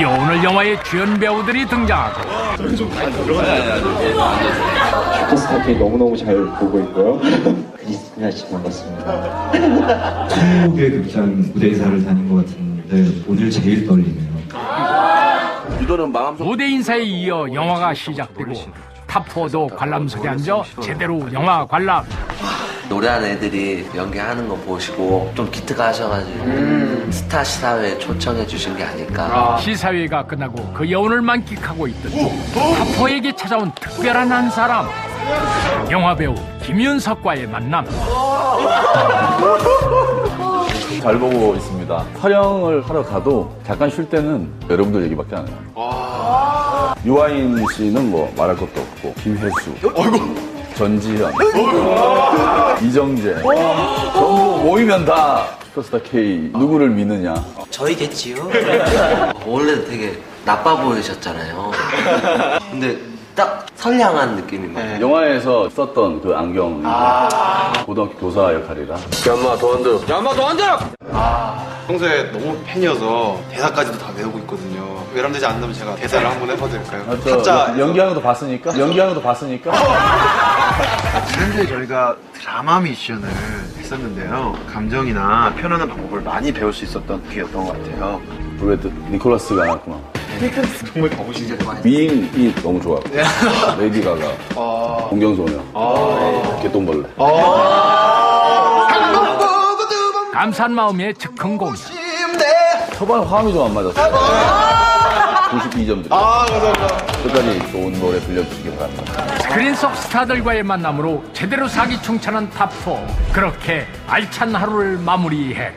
드디어 오늘 영화의 주연 배우들이 등장하고 슈퍼스타 K 너무너무 잘 보고 있고요. 크리스티나 씨 반갑습니다. 한국의 극장 무대 인사를 다닌 것 같은데 오늘 제일 떨리네요. 무대 인사에 이어 영화가 시작되고 탑4도 관람석에 앉아 제대로 영화 관람 노래하는 애들이 연기하는 거 보시고 좀 기특하셔가지고 스타 시사회에 초청해 주신 게 아닐까. 시사회가 끝나고 그 여운을 만끽하고 있던 탑4에게 찾아온 특별한 한 사람. 영화배우 김윤석과의 만남. 잘 보고 있습니다. 촬영을 하러 가도 잠깐 쉴 때는 여러분들 얘기밖에 안 해요. 유아인 씨는 뭐 말할 것도 없고 김혜수, 전지현, 이정재 전부 모이면 다 슈퍼스타 K 누구를 믿느냐. 저희겠지요. 원래 되게 나빠 보이셨잖아요. 근데 딱 선량한 느낌이 막. 영화에서 썼던 그 안경 고등학교 교사 역할이라 평소에 너무 팬이어서 대사까지도 다 외우고 있거든요. 외람되지 않으면 제가 대사를 한번 해봐도 될까요? 아, 저 타짜 연기하는 것도 봤으니까 연기하는 것도 봤으니까 지난주에 저희가 드라마 미션을 했었는데요. 감정이나 표현하는 방법을 많이 배울 수 있었던 기회였던 것 같아요. 브래드 니콜라스가 나왔구나. 정말 가보신 적 많이 미인이 너무 좋았고 레이디 가가. 공경소녀. 개똥벌레. 감사한 마음에 즉흥 공연. 초반 화음이 좀 안 맞았어요 92점 드려요 아, 감사합니다. 끝까지 좋은 노래 들려주시기 바랍니다. 스크린 속 스타들과의 만남으로 제대로 사기충천한 탑4 그렇게 알찬 하루를 마무리해